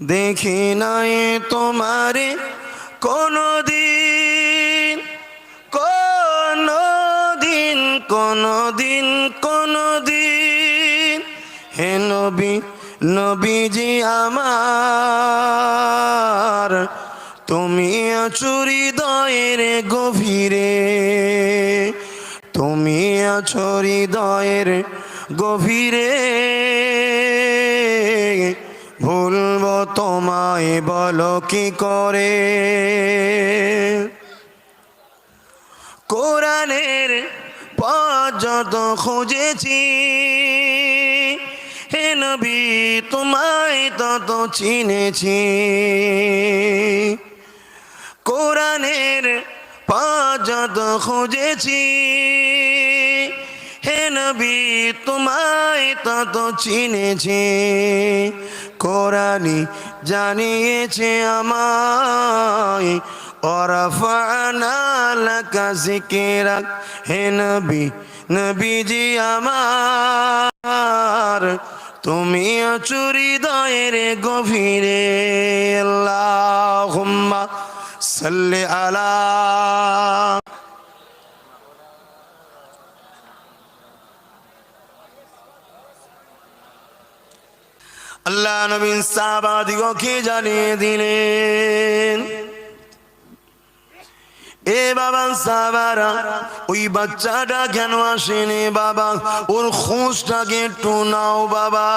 দেখি নাই তোমারে কোনো দিন কোনো দিন কোনো দিন কোনো দিন হে নবী, নবীজি আমার, তুমি আছো হৃদয়ের গভীরে। তুমি আছো দয়ের গভীরে। ভুলব তোমায় বলো কি করে? কোরআনের পথ যত খুঁজেছি, হে নবী তোমায় তত চিনেছি। কোরআনের পথ যত খুঁজেছি, হে নবী তোমায় তত চিনেছি। কোরআনি জানিয়েছে আমায় ওরফানা লাকা হে নবী, নবীজি আমার, তুমি চুরি দয়ের গভীরে, আল্লাহুম্মা সাল্লি আলা আল্লাহ নবীন সাহাবাদিগকে জানিয়ে দিলেন? এ বাবা সাবারা ওই বাচ্চাটা কেন আসেনি বাবা? ওর খোঁজটাকে একটু নাও বাবা।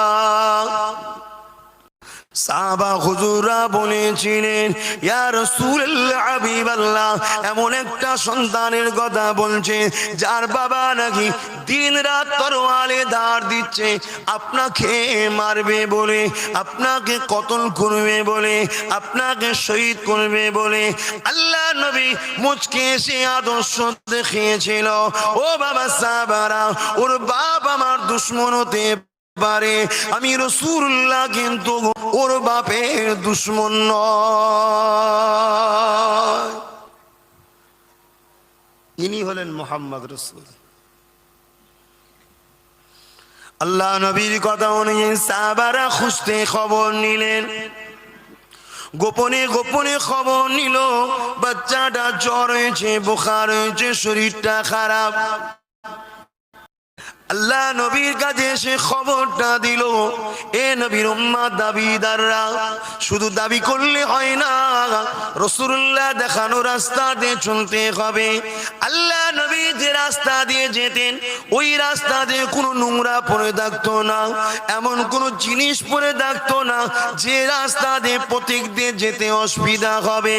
সাহাবা হুজুরা বলেছিলেন, ইয়া রাসূলুল্লাহ, হাবিবাল্লাহ। এমন একটা সন্তানের কথা বলছে, যার বাবা নাকি দিন রাত তরোয়ালে দাঁড় দিচ্ছে, আপনাকে মারবে বলে, আপনাকে কতল করবে বলে, আপনাকে শহীদ করবে বলে। আল্লাহ নবী মুচকে সে আদর্শ দেখিয়েছিল, ও বাবা সাহাবারা, ওর বাপ আমার দুশ্মন হতে পারে আমি রসুল্লাহ কিন্তু ওর বাপের দুশ্মন ইনি হলেন মোহাম্মদ রসুল। আল্লাহ নবীর কথা অনুযায়ী সাহাবারা খুঁজতে খবর নিলেন। গোপনে গোপনে খবর নিল, বাচ্চাটা জ্বর হয়েছে, বোখার হয়েছে, শরীরটা খারাপ। আল্লাহ নবীর কাছে এসে খবরটা দিল, এ নবীর উম্মা দাবিদাররা, শুধু দাবি করলে হয় না, রসুল্লাহ দেখানো রাস্তা দিয়ে চলতে হবে। আল্লাহ নবী যে রাস্তা দিয়ে যেতেন, ওই রাস্তা দিয়ে কোনো নোংরা পরে থাকতো না, এমন কোনো জিনিস পরে থাকতো না, যে রাস্তা দিয়ে প্রতীক দিয়ে যেতে অসুবিধা হবে।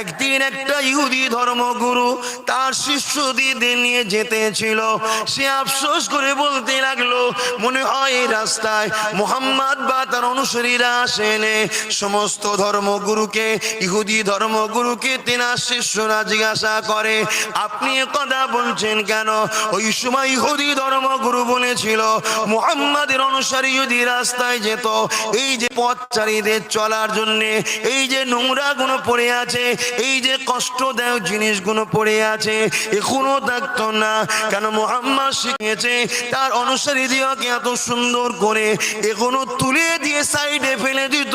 একদিন একটা ইহুদি ধর্মগুরু তার শিষ্যদের নিয়ে যেতে ছিল। সে আফসোস করে বলতে লাগল মনে হয় রাস্তায় মোহাম্মদ বা তার অনুসারীরা আসেনে। সমস্ত ধর্মগুরুকে, ইহুদি ধর্মগুরুকে তেনার শিষ্যরা জিজ্ঞাসা করে, আপনি কথা বলছেন কেন? ওই সময় ইহুদি ধর্মগুরু বলেছিল, মোহাম্মদের অনুসারী যদি রাস্তায় যেত, এই যে পথচারীদের চলার জন্য, এই যে নোংরা গুলো পড়ে আছে, এই যে কষ্ট কষ্টদায়ক জিনিসগুলো পড়ে আছে, এখনও থাকতো না। কেন মোহাম্মদ শিখেছে তার অনুসারী দিওকে এত সুন্দর করে এখনও তুলে দিয়ে সাইডে ফেলে দিত।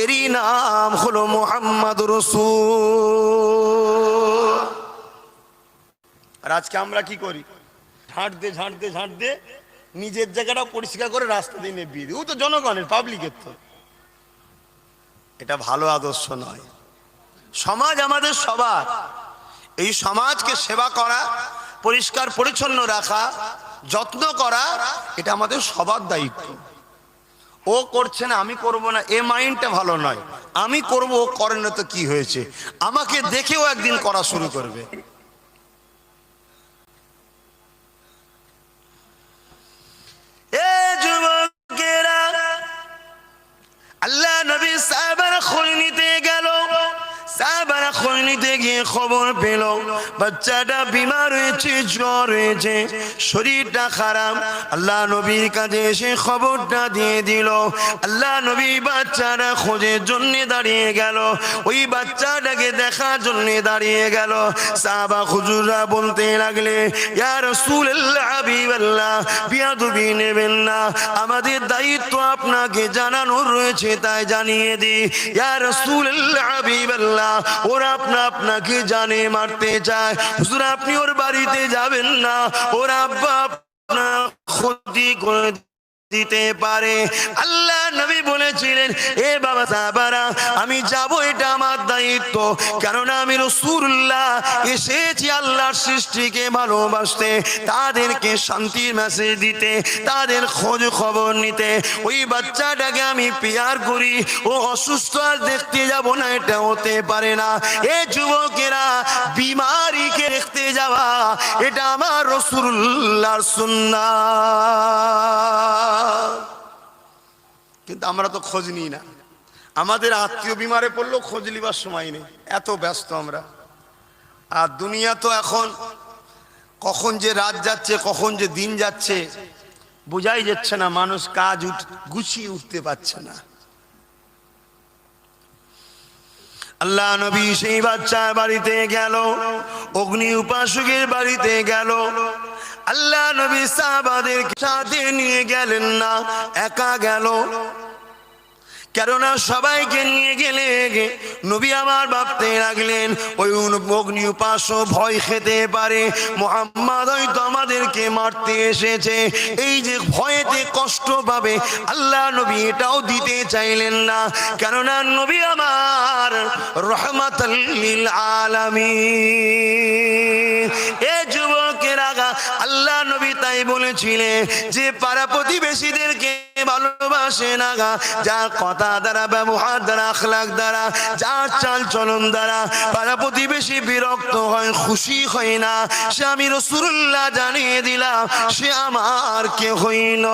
এরই নাম হলো মোহাম্মদ রসুল। আর আজকে আমরা কি করি? ঝাঁট দে ঝাঁট দে ঝাঁট দে নিজের জায়গাটা পরিষ্কার করে রাস্তা দিয়ে নেবিয়ে দিই। ও তো জনগণের পাবলিকের তো। এটা ভালো আদর্শ নয়। সমাজ আমাদের সবার। এই সমাজকে সেবা করা, পরিষ্কার, পরিচ্ছন্ন রাখা যত্ন করা, এটা আমাদের সবার দায়িত্ব। ও করছে না, আমি করব না, এ মাইন্ডটা ভালো নয়। আমি করব, ও করে না তো কি হয়েছে? আমাকে দেখেও একদিন করা শুরু করবে। আল্লাহ নবী সাহাবারা খোঁজ নিতে গেল সাহাবারা খোঁজ নিতে গিয়ে খবর পেল। বাচ্চাটা বিমার হয়েছে, জ্বর হয়েছে। শরীরটা খারাপ। আল্লাহ নবীর কাছে এসে খবরটা দিয়ে দিল। আল্লাহ নবী বাচ্চারা খোঁজের জন্য দাঁড়িয়ে গেল। ওই বাচ্চাটাকে দেখার জন্য দাঁড়িয়ে গেল। সাহাবা হুজুররা বলতে লাগলে, ইয়া রাসূলুল্লাহ, হাবিবাল্লাহ, বিয়াদবি নেবেন না। আমাদের দায়িত্ব দায়িত্ব আপনাকে জানানোর রয়েছে, তাই জানিয়ে দি ইয়া রাসূলুল্লাহ, হাবিবাল্লাহ, ওরা আপনা আপনাকে জানে, মারতে চায়। হুজুর, আপনি ওর বাড়িতে যাবেন না। ওর আব্বা আপনার ক্ষতি করে দিতে পারে। আল্লাহ নবী বলেছিলেন, এ বাবা সাহাবারা, আমি যাব, এটা আমার দায়িত্ব। কেননা আমি রসুল্লাহ এসেছি আল্লাহর সৃষ্টিকে ভালোবাসতে, তাদেরকে শান্তির মেসেজ দিতে, তাদের খোঁজ খবর নিতে। ওই বাচ্চাটাকে আমি পেয়ার করি, ও অসুস্থ আর দেখতে যাব না, এটা হতে পারে না। এ যুবকেরা বিমারিকে দেখতে যাওয়া, এটা আমার রসুল্লাহর সুন্না কিন্তু আমরা তো খোঁজ নিই না। আমাদের আত্মীয় বিমারে পড়লেও খোঁজ নিবার সময় নেই। এত ব্যস্ত আমরা। আর দুনিয়া তো এখন কখন যে রাত যাচ্ছে, কখন যে দিন যাচ্ছে, বোঝাই যাচ্ছে না। মানুষ কাজ উঠ, গুছিয়ে উঠতে পারছে না। আল্লাহ নবী সেই বাচ্চার বাড়িতে গেল, অগ্নি উপাসকের বাড়িতে গেল। আল্লাহ নবী সাহাবাদের সাথে নিয়ে গেলেন না, একা গেল। কেননা সবাইকে নিয়ে গেলে নবী আমার ভাবতে লাগলেন, ওই অগ্নি উপাস ভয় খেতে পারে, মোহাম্মদ হয়তো আমাদেরকে মারতে এসেছে। এই যে ভয়েতে কষ্ট পাবে, আল্লাহ নবী এটাও দিতে চাইলেন না। কেননা নবী আমার রহমাতাল্লিল আলামী এ আল্লাহ নবী তাই বলেছিলেন যে পাড়া প্রতিবেশীদেরকে ভালোবাসে না যার কথা দ্বারা, ব্যবহার দ্বারা আখলাক দ্বারা, যার চাল চলন দ্বারা পাড়া প্রতিবেশী বিরক্ত হয়, খুশি হয় না, সে আমি রসুল্লাহ জানিয়ে দিলাম, সে আমার কে হইল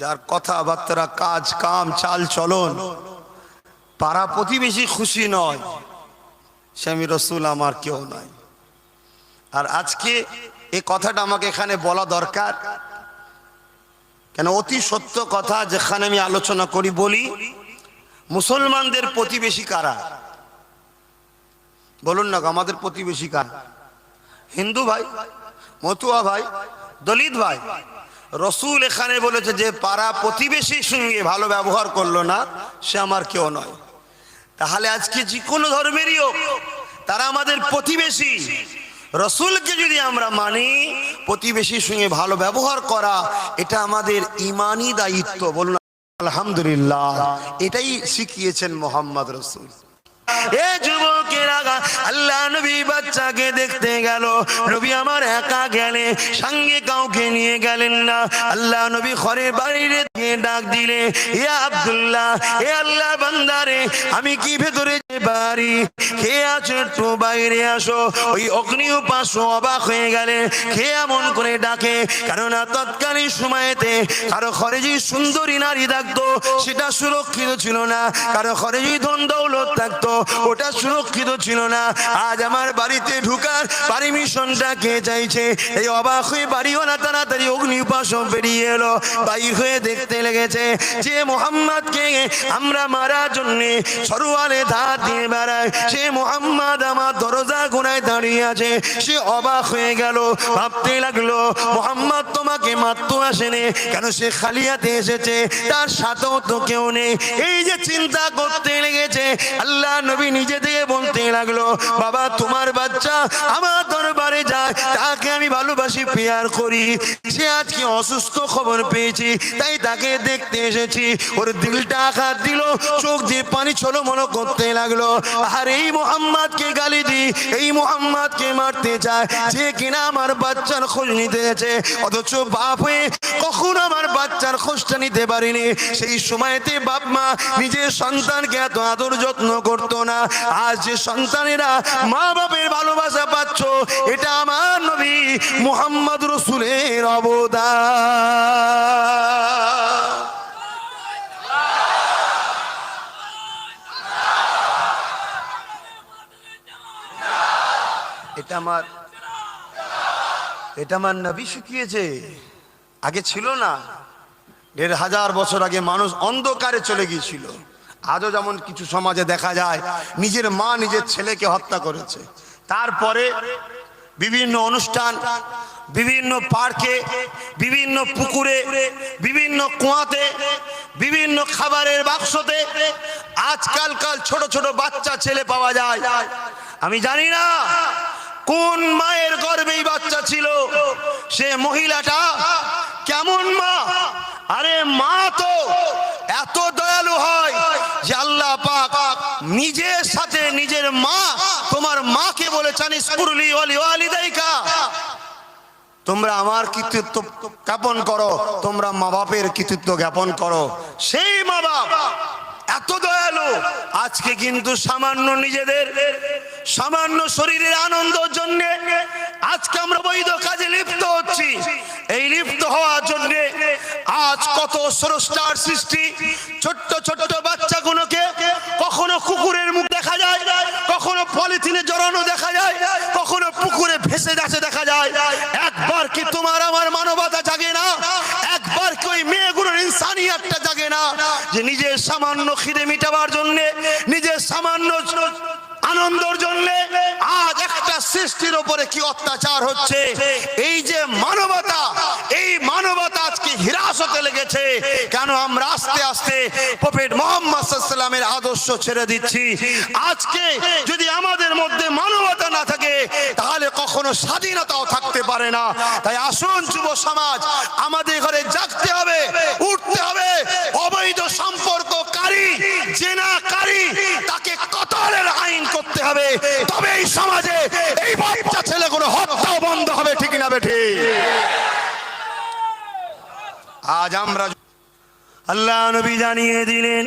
যার কথাবার্তা, কাজ, কাম চাল চলন পাড়া প্রতিবেশী খুশি নয়। সে আমি রসুল আমার কেউ নয়। আর আজকে এই কথাটা আমাকে এখানে বলা দরকার। কেন অতি সত্য কথা যেখানে আমি আলোচনা করি, বলি, মুসলমানদের প্রতিবেশী কারা? বলুন না আমাদের প্রতিবেশী কারা? হিন্দু ভাই, মতুয়া ভাই, দলিত ভাই, রসুল এখানে বলেছে যে, পাড়া প্রতিবেশীর সঙ্গে ভালো ব্যবহার করল না, সে আমার কেউ নয়। তাহলে আজকে যে কোনো ধর্মেরই হোক, তারা আমাদের প্রতিবেশী। রসুলকে যদি আমরা মানি, প্রতিবেশীর সঙ্গে ভালো ব্যবহার করা, এটা আমাদের ইমানি দায়িত্ব। বলুন, আলহামদুলিল্লাহ। এটাই শিখিয়েছেন মোহাম্মদ রসুল। আল্লাহ বাচ্চাকে দেখতে আমার সঙ্গে নিয়ে গেলেন আল্লাহ ডাক দিলে আব্দুল্লাহ, এ আল্লাহ বান্দারে, আমি কি ভেতরে বাড়ি, কে আছে একটু বাইরে আসো? ওই অগ্নি উপাস অবাক হয়ে গেলে কে এমন করে ডাকে? কেননা তৎকালীন সময়েতে কারও যে সুন্দরী নারী থাকতো, সেটা সুরক্ষিত ছিল না। কারও যে ধন দৌলত থাকতো, ওটা সুরক্ষিত ছিল না। আজ আমার বাড়িতে ঢুকার পারমিশনটা কে চাইছে? এই অবাক হয়ে বাড়িওয়ালা তাড়াতাড়ি অগ্নি উপাসক বেরিয়ে এলো বাইর হয়ে দেখতে লেগেছে যে মোহাম্মদকে আমরা মারার জন্যে সরুয়ালে ধার দিয়ে বেড়ায়। সে মোহাম্মদ আমার দরজা গোড়ায় দাঁড়িয়ে আছে। সে অবাক হয়ে গেল, ভাবতে লাগল, মোহাম্মদ তোমাকে মারতে আসেনি? কেন সে খালিয়াতে এসেছে? তার সাথেও তো কেউ নেই। এই যে চিন্তা করতে লেগেছে, আল্লাহ নবী নিজে থেকে বলতে লাগল, বাবা, তোমার বাচ্চা আমার দরবারে যায়, তাকে আমি ভালোবাসি পেয়ার করি। সে আজকে অসুস্থ খবর পেয়েছি, তাই তাকে দেখতে এসেছি। ওর দিলটা আঘাত দিল, চোখ দিয়ে পানি ছলো মনো করতে লাগল। আর এই মোহাম্মদকে গালি দি, এই মোহাম্মদকে মারতে চায়, যে কিনা আমার বাচ্চার খোঁজ নিতে গেছে অথচ বাপ হয়ে কখনো আমার বাচ্চার খোঁজটা নিতে পারিনি। সেই সময়তে বাপ মা নিজের সন্তানকে এত আদর যত্ন করতো না। আজ যে সন্তানেরা মা বাপের ভালোবাসা পাচ্ছ, এটা আমার নবী মোহাম্মদ রসুলের অবদান। এটা আমার এটা আমার নবী শিখিয়েছে। আগে ছিল না। দেড় হাজার বছর আগে মানুষ অন্ধকারে চলে গিয়েছিল। আজও যেমন কিছু সমাজে দেখা যায়, নিজের মা নিজের ছেলেকে হত্যা করেছে। তারপরে বিভিন্ন অনুষ্ঠান, বিভিন্ন পার্কে, বিভিন্ন পুকুরে, বিভিন্ন কুয়াতে, বিভিন্ন খাবারের বাক্সতে আজকালকাল ছোট ছোট বাচ্চা ছেলে পাওয়া যায়। আমি জানি না কোন মায়ের গর্ভে এই বাচ্চা ছিল? সে মহিলাটা কেমন মা? আরে মা তো এত দয়ালু হয় যে আল্লাহ পাক নিজের সাথে নিজের মা তোমার মাকে বলে চানিস অলি অলি ওয়ালিদাইকা। তোমরা আমার কৃতিত্ব জ্ঞাপন করো, তোমরা মা বাপের কৃতিত্ব জ্ঞাপন করো। সেই মা বাপ এত দয়ালু, আজকে কিন্তু সামান্য নিজেদের সামান্য শরীরের আনন্দের জন্য আজকে আমরা বৈধ কাজে লিপ্ত হচ্ছি। এই লিপ্ত হওয়ার জন্য আজ কত স্রষ্টার সৃষ্টি। ছোট্ট ছোট্ট বাচ্চাগুলোকে কখনো কুকুরের মুখ দেখা যায়, কখনো পলিথিনে জড়ানো দেখা যায়, কখনো পুকুরে ভেসে যাচ্ছে দেখা যায়। একবার কি তোমার আমার মানবতা জাগে না? একবার কি ওই মেয়েগুলোর ইনসানিয়াতটা জাগে না? যে নিজের সামান্য খিদে মিটাবার জন্য, নিজের সামান্য আনন্দর জন্য আজ একটা সৃষ্টির উপরে কি অত্যাচার হচ্ছে? এই যে মানবতা এই মানবতা আজকে হিরাসতে লেগেছে। কেন আমরা আস্তে আস্তে প্রফেট মোহাম্মদ সাল্লামের আদর্শ ছেড়ে দিচ্ছি? আজকে যদি আমাদের মধ্যে মানবতা না থাকে কখনো স্বাধীনতাও থাকতে পারে না। তাই আসুন যুব সমাজ, আমাদের ঘরে জাগতে হবে, উঠতে হবে। অবৈধ সম্পর্ককারী, জেনাকারী, তাকে কতলের আইন করতে হবে? তবে এই সমাজে এই বাচ্চা ছেলেগুলো হত্যা বন্ধ হবে, ঠিক না বেঠি? আজ আমরা আল্লাহ নবী জানিয়ে দিলেন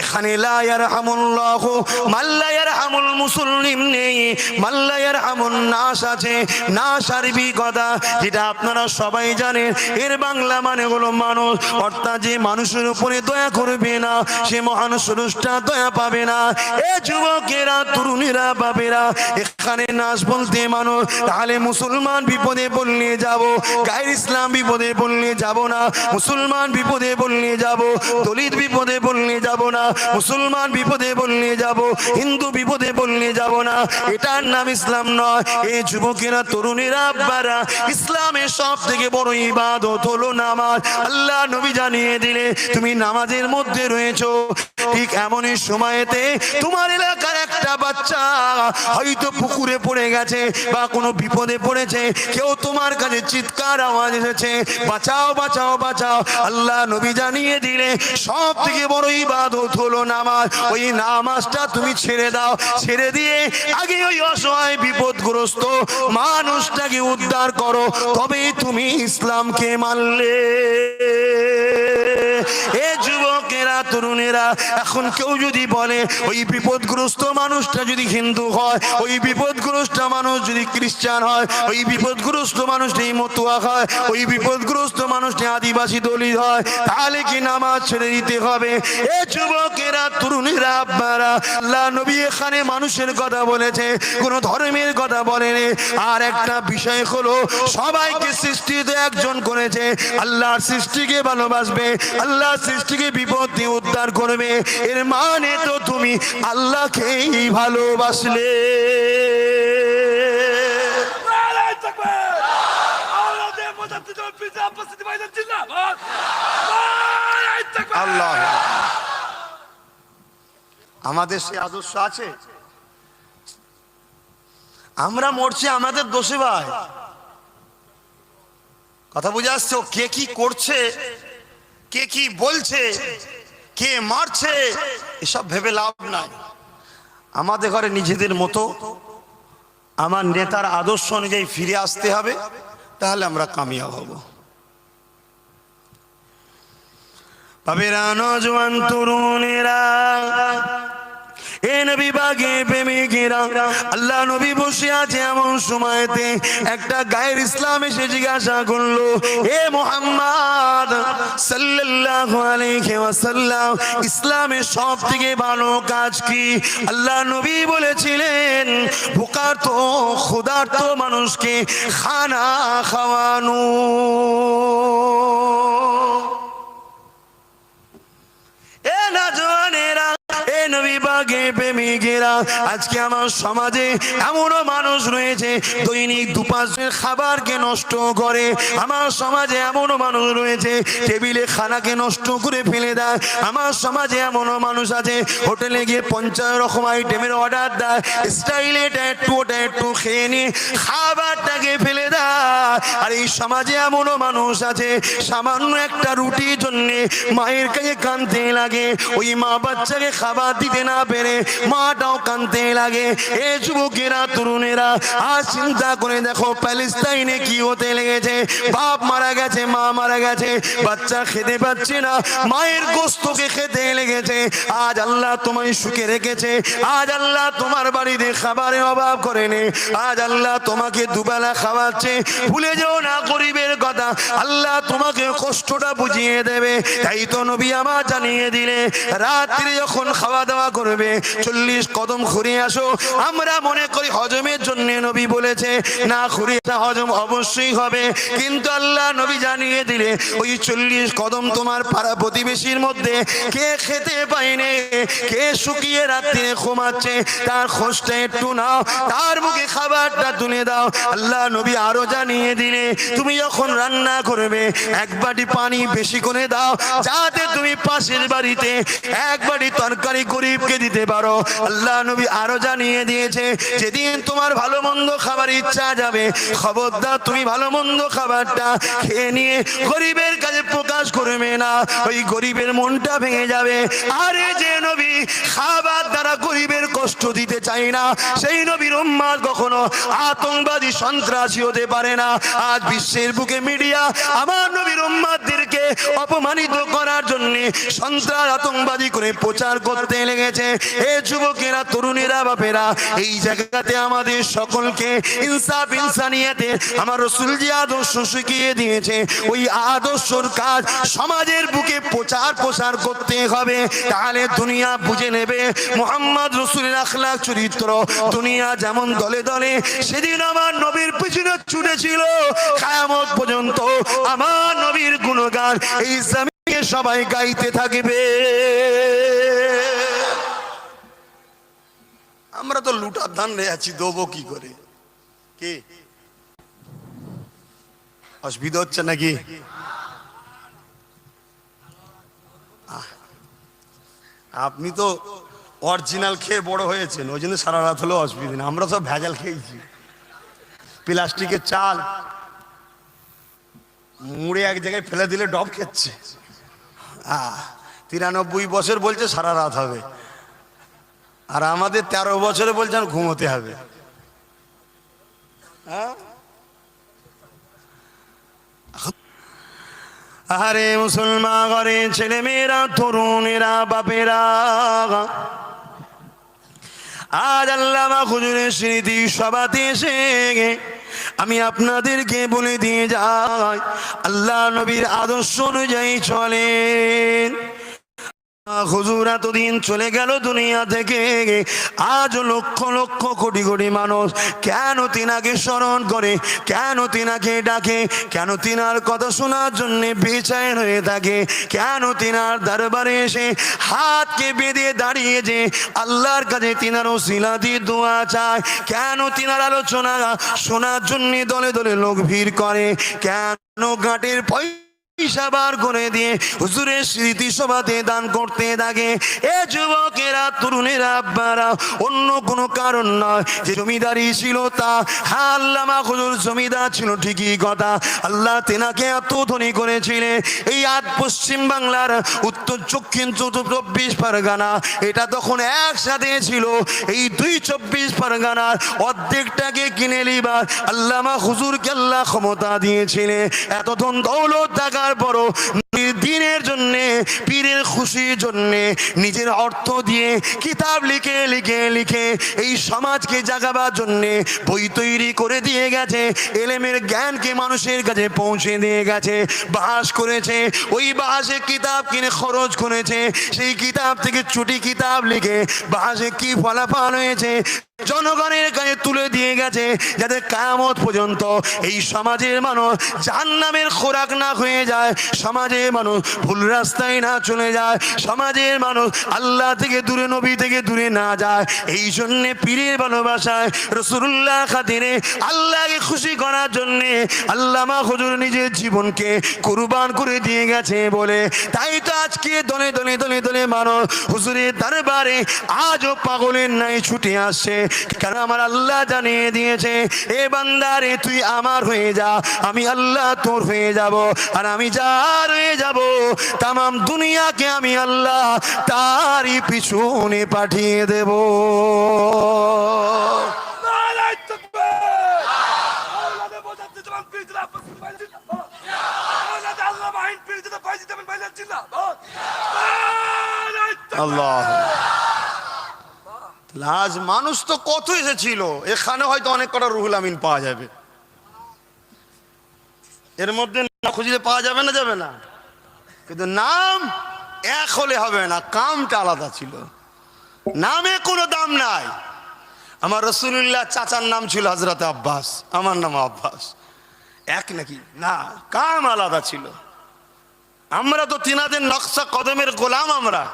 এখানে লায়ার হামুল্লাহ মাল্লায়ার হামুল মুসলিম নেই মাল্লায়ার হামুন নাস আছে নাস আরবি কথা যেটা আপনারা সবাই জানেন, এর বাংলা মানে হলো মানুষ, অর্থাৎ যে মানুষের উপরে দয়া করবে না, সে দয়া পাবে না, এ তরুণীরা বাবেরা এখানে নাচ বলতে মানুষ, তাহলে মুসলমান বিপদে বললে যাব, গায়ের ইসলাম বিপদে বললে যাব না, মুসলমান বিপদে বললে যাব, দলিত বিপদে বললে যাব না মুসলমান বিপদে বললে যাব, হিন্দু বিপদে বললে যাব না। এটার নাম ইসলাম নয়। এই যুবকেরা, তরুণীরা, আব্বারা, ইসলামের সব থেকে বড় ইবাদত হলো নামাজ। আল্লাহ নবী জানিয়ে দিলে, তুমি নামাজের মধ্যে রয়েছো। ঠিক এমনই সময়েতে তোমার এলাকার একটা বাচ্চা হয়তো পুকুরে পড়ে গেছে বা কোনো বিপদে পড়েছে। কেউ তোমার কাছে চিৎকার আওয়াজ এসেছে, বাঁচাও বাঁচাও বাঁচাও। আল্লাহ নবী জানিয়ে দিলে সব থেকে বড় ইবাদত হলো নামাজ। ওই নামাজটা তুমি ছেড়ে দাও। ছেড়ে দিয়ে আগে ওই অসহায় বিপদগ্রস্ত মানুষটাকে উদ্ধার করো, তবেই তুমি ইসলামকে মানলে। এ যুবকেরা, তরুণেরা, এখন কেউ যদি বলে, ওই বিপদগ্রস্ত মানুষটা যদি হিন্দু হয়, ওই বিপদগ্রস্ত মানুষ যদি খ্রিস্টান হয়, ওই বিপদগ্রস্ত মানুষটি মতুয়া হয়, ওই বিপদগ্রস্ত মানুষটি আদিবাসী দলিত হয়, তাহলে কি নামাজ ছেড়ে দিতে হবে? এ যুবকেরা, তরুণেরা, আব্বারা, আল্লাহ নবী এখানে মানুষের কথা বলেছে, কোন ধর্মের কথা বলেনি। আর একটা বিষয় হলো, সবাইকে সৃষ্টিতে একজন করেছে, আল্লাহর সৃষ্টিকে ভালোবাসবে, আল্লাহ সৃষ্টিকে বিপদ দিয়ে উদ্ধার করবে। এর মানে তো তুমি আল্লাহকেই ভালোবাসলে! আল্লাহ। আমাদের সে আদর্শ আছে? আমরা মরছি আমাদের দোষে ভাই। কথা বুঝে আসছে? ও কে কি করছে? কে কি বলছে? কে মারছে? এসব ভেবে লাভ নাই। আমাদের ঘরে নিজেদের মতো, আমার নেতার আদর্শ অনুযায়ী ফিরে আসতে হবে, তাহলে আমরা কামিয়াব হব। বাবেরা নজওয়ান তরুণেরা আল্লাহ নবী বসে আছে সময়তে একটা জিজ্ঞাসা করল ইসলামের সব থেকে ভালো কাজ কি? আল্লাহ নবী বলেছিলেন ভোকার্ত ক্ষুধার্ত মানুষকে খানা খাওয়ানো এ নজওয়ানেরা এ বাগে প্রেমিকেরা আজকে আমার সমাজে এমনও মানুষ রয়েছে, দৈনিক দুপাশের খাবারকে নষ্ট করে। আমার সমাজে এমনও মানুষ রয়েছে, টেবিলে খানাকে নষ্ট করে ফেলে দেয়। আমার সমাজে এমনও মানুষ আছে, হোটেলে গিয়ে পঞ্চাশ রকম আইটেমের অর্ডার দেয়। স্টাইলে এটা একটু ওটা একটু খেয়ে নিয়ে খাবারটাকে ফেলে দেয়। আর এই সমাজে এমনও মানুষ আছে, সামান্য একটা রুটির জন্যে মায়ের কাছে কানতে লাগে। ওই মা বাচ্চাকে খাবার দিতে না পেরে মাটাও কানতে লাগে। এ যুবকেরা, তরুণেরা আর চিন্তা করে দেখো, প্যালেস্তাইনে কি হতে লেগেছে? বাপ মারা গেছে, মা মারা গেছে, বাচ্চা খেতে পাচ্ছে না, মায়ের গোস্তকে খেতে লেগেছে। আজ আল্লাহ তোমায় সুখে রেখেছে, আজ আল্লাহ তোমার বাড়িতে খাবারের অভাব করেনি আজ আল্লাহ তোমাকে দুবেলা খাওয়াচ্ছে। ভুলে যেও না গরিবের কথা, আল্লাহ তোমাকে কষ্টটা বুঝিয়ে দেবে। তাই তো নবী আমার জানিয়ে দিলে, রাত্রি যখন খাওয়া দাওয়া করবে চল্লিশ কদম ঘুরে আসো। আমরা মনে করি হজমের জন্য নবী বলেছে, না ঘুরে হজম অবশ্যই হবে। কিন্তু আল্লাহ নবী জানিয়ে দিলে, ওই চল্লিশ কদম তোমার পাড়া প্রতিবেশীর মধ্যে কে খেতে পায়নি, কে শুকিয়ে রাত্রে ঘুমাচ্ছে, তার খোঁজটা একটু নাও, তার মুখে খাবারটা তুলে দাও। আল্লাহ নবী আরও জানিয়ে দিলে, তুমি যখন রান্না করবে, এক বাটি পানি বেশি করে দাও, যাতে তুমি পাশের বাড়িতে এক বাটি তরকারি গরিবকে দিতে পারো। আল্লাহ নবী আরও জানিয়ে দিয়েছে, যেদিন তোমার ভালো মন্দ খাবার ইচ্ছা যাবে, খবরদার তুমি ভালো মন্দ খাবারটা খেয়ে নিয়ে গরিবের কাছে প্রকাশ করবে না। ওই গরিবের মনটা ভেঙে যাবে। আরে যে নবী খাবার দ্বারা গরিবের কষ্ট দিতে চাই না, সেই নবীর উম্মাদ কখনো আতঙ্কবাদী সন্ত্রাসী হতে পারে না। আজ বিশ্বের বুকে মিডিয়া আমার নবীর উম্মাদদেরকে অপমানিত করার জন্য সন্ত্রাস আতঙ্কবাদী করে প্রচার করতে লেগেছে। এ যুবকেরা, তরুণেরা, বাপেরা, এই জায়গাতে আমাদের সকলকে ইনসাফ, ইনসানিয়াতে আমার রসুল যে আদর্শ শিখিয়ে দিয়েছে, ওই আদর্শর কাজ সমাজের বুকে প্রচার প্রসার করতে হবে। তাহলে দুনিয়া বুঝে নেবে। মোহাম্মদ রসুলের আখলাক চরিত্র দুনিয়া যেমন দলে দলে, সেদিন আমার নবীর পিছনে ছুটেছিল। কায়ামত পর্যন্ত আমার নবীর গুণগান এই জমিকে সবাই গাইতে থাকবে। আমরা তো লুটার ধান রে আছি, দেবো কি করে? কি? অসুবিধা হচ্ছে নাকি? আপনি তো অরিজিনাল খেয়ে বড় হয়েছেন, ওই জন্য সারা রাত হলেও অসুবিধা নেই। আমরা সব ভেজাল খেয়েছি। প্লাস্টিকের চাল মুড়ে এক জায়গায় ফেলে দিলে ডব খেচ্ছে। আহ তিরানব্বই বছর বলছে সারা রাত হবে। আর আমাদের তেরো বছরে বলছেন ঘুমোতে হবে। আরে মুসলমান ঘরে ছেলে মেয়েরা তরুণেরা, বাপেরা। আজ আল্লামা খুজুরের স্মৃতি সভাতে এসে আমি আপনাদেরকে বলে দিয়ে যাই আল্লাহ নবীর আদর্শ অনুযায়ী চলেন। হুজুর এতদিন চলে গেল দুনিয়া থেকে। আজ লক্ষ লক্ষ কোটি কোটি মানুষ কেন তিনাকে স্মরণ করে, কেন তিনাকে ডাকে, কেন তিনার কথা শোনার জন্য বেচায়ন হয়ে থাকে, কেন তিনার দরবারে এসে হাতকে বেঁধে দাঁড়িয়ে যে আল্লাহর কাছে তিনার ওসিলা দিয়ে দোয়া চায়, কেন তিনার আলোচনা শোনার জন্য দলে দলে লোক ভিড় করে, কেন ঘাটের পয়সা পয়সা বার করে দিয়ে হুজুরের স্মৃতি সভাতে দান করতে থাকে। এ যুবকেরা, তরুণেরা, আব্বারা, অন্য কোনো কারণ নয়, যে জমিদারি ছিল তা। হ্যাঁ আল্লামা হুজুর, জমিদার ছিল ঠিকই কথা। আল্লাহ তেনাকে এত ধনী করেছিলেন এই আজ পশ্চিম বাংলার উত্তর, দক্ষিণ চব্বিশ পরগনা, এটা তখন একসাথে ছিল। এই দুই চব্বিশ পরগনার অর্ধেকটাকে কিনে নিবার আল্লামা হুজুরকে আল্লাহ ক্ষমতা দিয়েছিলেন এত ধন দৌলত থাকার পরও দিনের জন্য, পীরের খুশির জন্যে নিজের অর্থ দিয়ে কিতাব লিখে লিখে লিখে এই সমাজকে জাগাবার জন্যে বই তৈরি করে দিয়ে গেছে, এলেমের জ্ঞানকে মানুষের কাছে পৌঁছে দিয়ে গেছে, বাস করেছে, ওই বাসে কিতাব কিনে খরচ করেছে, সেই কিতাব থেকে ছুটি কিতাব লিখে বাসে কি ফলাফল হয়েছে, জনগণের কাছে তুলে দিয়ে গেছে, যাতে কামত পর্যন্ত এই সমাজের মানুষ জাহান্নামের খোরাক না হয়ে যায়, সমাজের মানুষ ভুল রাস্তায় না চলে যায়, সমাজের মানুষ আল্লাহ থেকে দূরে, নবী থেকে দূরে না যায়। এই জন্যে পীরের ভালোবাসায় রসুল্লাহ খাতিরে আল্লাহকে খুশি করার জন্যে আল্লামা হুজুর নিজের জীবনকে কুরবান করে দিয়ে গেছে বলে। তাই তো আজকে দলে দলে দলে দলে মানুষ হুজুরের দরবারে আজও পাগলের নাই ছুটে আসছে। কারণ আমার আল্লাহ জানিয়ে দিয়েছে, এ বান্দারে, তুই আমার হয়ে যা, আমি আল্লাহ তোর হয়ে যাব, আর আমি যার হয়ে যাব তামাম দুনিয়াকে আমি আল্লাহ তারই পিছনে পাঠিয়ে দেব। আল্লাহ। লাজ মানুষ তো কত এসেছিল, এখানে হয়তো অনেক কটা রুহুল আমিন পাওয়া যাবে। এর মধ্যে না খুঁজলে পাওয়া যাবে না যাবে না। কিন্তু নাম এক হলে হবে না, কামটা আলাদা ছিল। নামে কোনো দাম নাই। আমার রসুল্লাহ চাচার নাম ছিল হজরত আব্বাস, আমার নাম আব্বাস। এক নাকি? না, কাম আলাদা ছিল। আমরা তো তিনাদের নকশা কদমের গোলাম আমরা।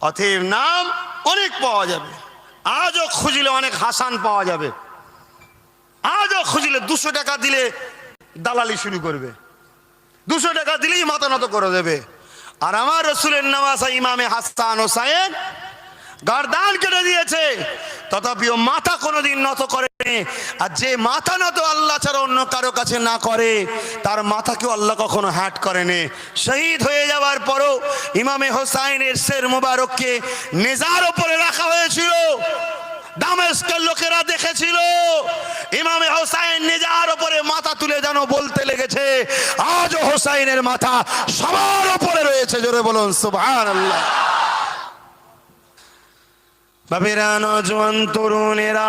অতএব নাম অনেক পাওয়া যাবে। আজও খুঁজলে অনেক হাসান পাওয়া যাবে। আজও খুঁজলে দুশো টাকা দিলে দালালি শুরু করবে। দুশো টাকা দিলেই মাথা নত করে দেবে। আর আমার রসুলের নামাজা ইমামে হাসান হোসাইন গারদান কেটে দিয়েছে। তথাপিও মাথা কোনোদিন নত করেনি। আর যে মাথা নত আল্লাহ ছাড়া অন্য কারও কাছে না করে, তার মাথাকেও আল্লাহ কখনো হ্যাট করেনি। শহীদ হয়ে যাওয়ার পরও ইমামে হোসাইনের শের মুবারককে নেজার ওপরে রাখা হয়েছিল। দামেস্কের লোকেরা দেখেছিল। ইমামে হোসাইন নিজার ওপরে মাথা তুলে যেন বলতে লেগেছে, আজও হোসাইনের মাথা সবার ওপরে রয়েছে, জোরে বলুন সুবহান আল্লাহ বাবেরা নজওয়ান, তরুণেরা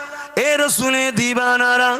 এ রসুলে দিবানারা,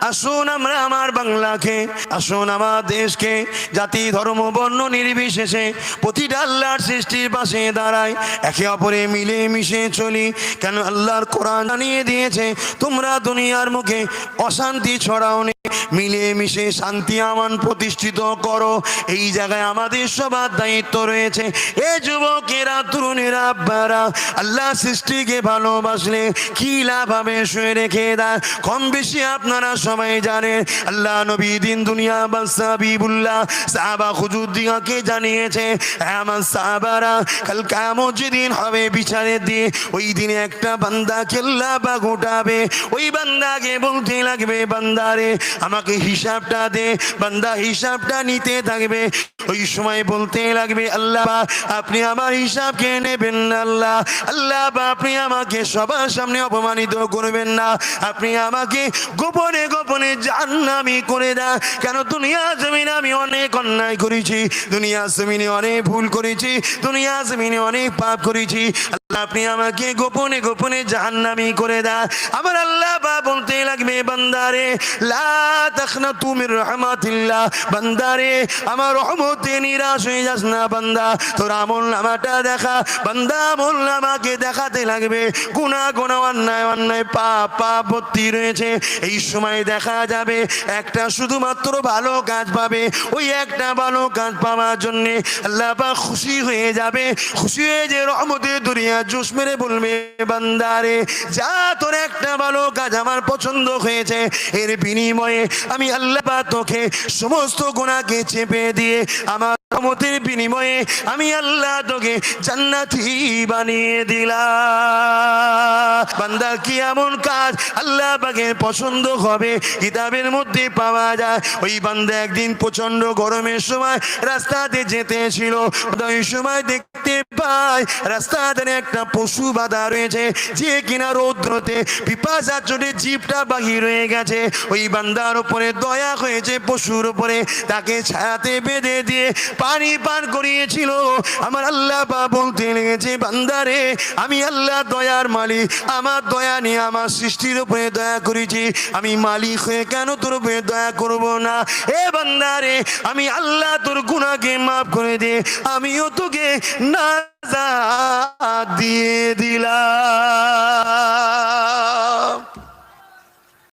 আসুন আমরা আমার বাংলাকে, আসুন আমার দেশকে, জাতি, ধর্ম, বর্ণ নির্বিশেষে প্রতিটা আল্লাহর সৃষ্টির পাশে দাঁড়ায় একে অপরে মিলে মিশে চলি। কেন আল্লাহর কোরআন জানিয়ে দিয়েছে, তোমরা দুনিয়ার মুখে অশান্তি ছড়াও মিলে মিশে শান্তি আমান প্রতিষ্ঠিত করো। এই জায়গায় আমাদের সবার দায়িত্ব রয়েছে। এ যুবকেরা, তরুণেরা, আব্বারা, আল্লাহ সৃষ্টিকে ভালোবাসলে কি লাভ হবে শুয়ে রেখে দেয় কম বেশি আপনারা সবাই জানেন, আল্লাহ নবী দিন দুনিয়া বাদশা বিবুল্লাহ সাহাবা হুজুদ্দিগাকে জানিয়েছে হ্যাঁ আমার সাহাবারা, কাল কামত যেদিন হবে বিচারের দিয়ে ওই দিনে একটা বান্দা কেল্লা বা গোটাবে ওই বান্দাকে বলতে লাগবে, বান্দারে আমাকে হিসাবটা দে, বান্দা হিসাবটা নিতে থাকবে। ওই সময় বলতে লাগবে, আল্লাহ আপনি আমার হিসাবকে নেবেন না, আল্লাহ। আল্লাহ আপনি আমাকে সবার সামনে অপমানিত করবেন না। আপনি আমাকে গোপনে গোপনে জান্নামি করে দেন কেন দুনিয়া জমিনে আমি অনেক অন্যায় করেছি, দুনিয়া জমিনে অনেক ভুল করেছি, দুনিয়া জমিনে অনেক পাপ করেছি। আল্লাহ, আপনি আমাকে গোপনে গোপনে জাহান্নামি করে দেন আমার আল্লাহ বা বলতে লাগবে বান্দারে লা রহমাতিল্লাহ। বান্দারে, আমার রহমতে নিরাশ হয়ে যাস না বান্দা। তোর আমল নামাটা দেখা, বান্দা আমল নামাকে দেখাতে লাগবে। গুণা অন্যায় অন্যায়, পাপ পাপ ভর্তি রয়েছে। এই সময় দেখা যাবে, একটা শুধুমাত্র ভালো কাজ পাবে। ওই একটা ভালো কাজ পাওয়ার জন্যে আল্লাহ খুশি হয়ে যাবে। খুশি হয়ে যে রহমতে দুনিয়া জুস মেরে বলবে, বান্দারে, যা তোর একটা ভালো কাজ আমার পছন্দ হয়েছে। এর বিনিময়ে আমি আল্লাহ তোকে সমস্ত গুণাকে চেপে দিয়ে আমার রহমতের বিনিময়ে আমি আল্লাহ তোকে জান্নাতি বানিয়ে দিলাম। বান্দার কি এমন কাজ আল্লাহ পাকের পছন্দ হবে? কিতাবের মধ্যে পাওয়া যায়, ওই বান্দা একদিন প্রচণ্ড গরমের সময় রাস্তাতে যেতে ছিল। ওই সময় দেখতে পায় রাস্তাতে একটা পশু বাধা রয়েছে, যে কিনা রৌদ্রতে পিপাসা চোটে জিপটা বাহির হয়ে গেছে। ওই বান্দার উপরে দয়া হয়েছে পশুর উপরে, তাকে ছায়াতে বেঁধে দিয়ে পানি পান করিয়েছিল। আমার আল্লাহ বা বলতে লেগেছে বান্দারে আমি আল্লাহ দয়ার মালিক, আমার দয়া নিয়ে আমার সৃষ্টির উপরে দয়া করেছি। আমি মালিক হয়ে কেন তোর উপরে দয়া করব না? এ বান্দারে আমি আল্লাহ তোর গুণাকে মাফ করে দে, আমিও তোকে না দিয়ে দিলাম।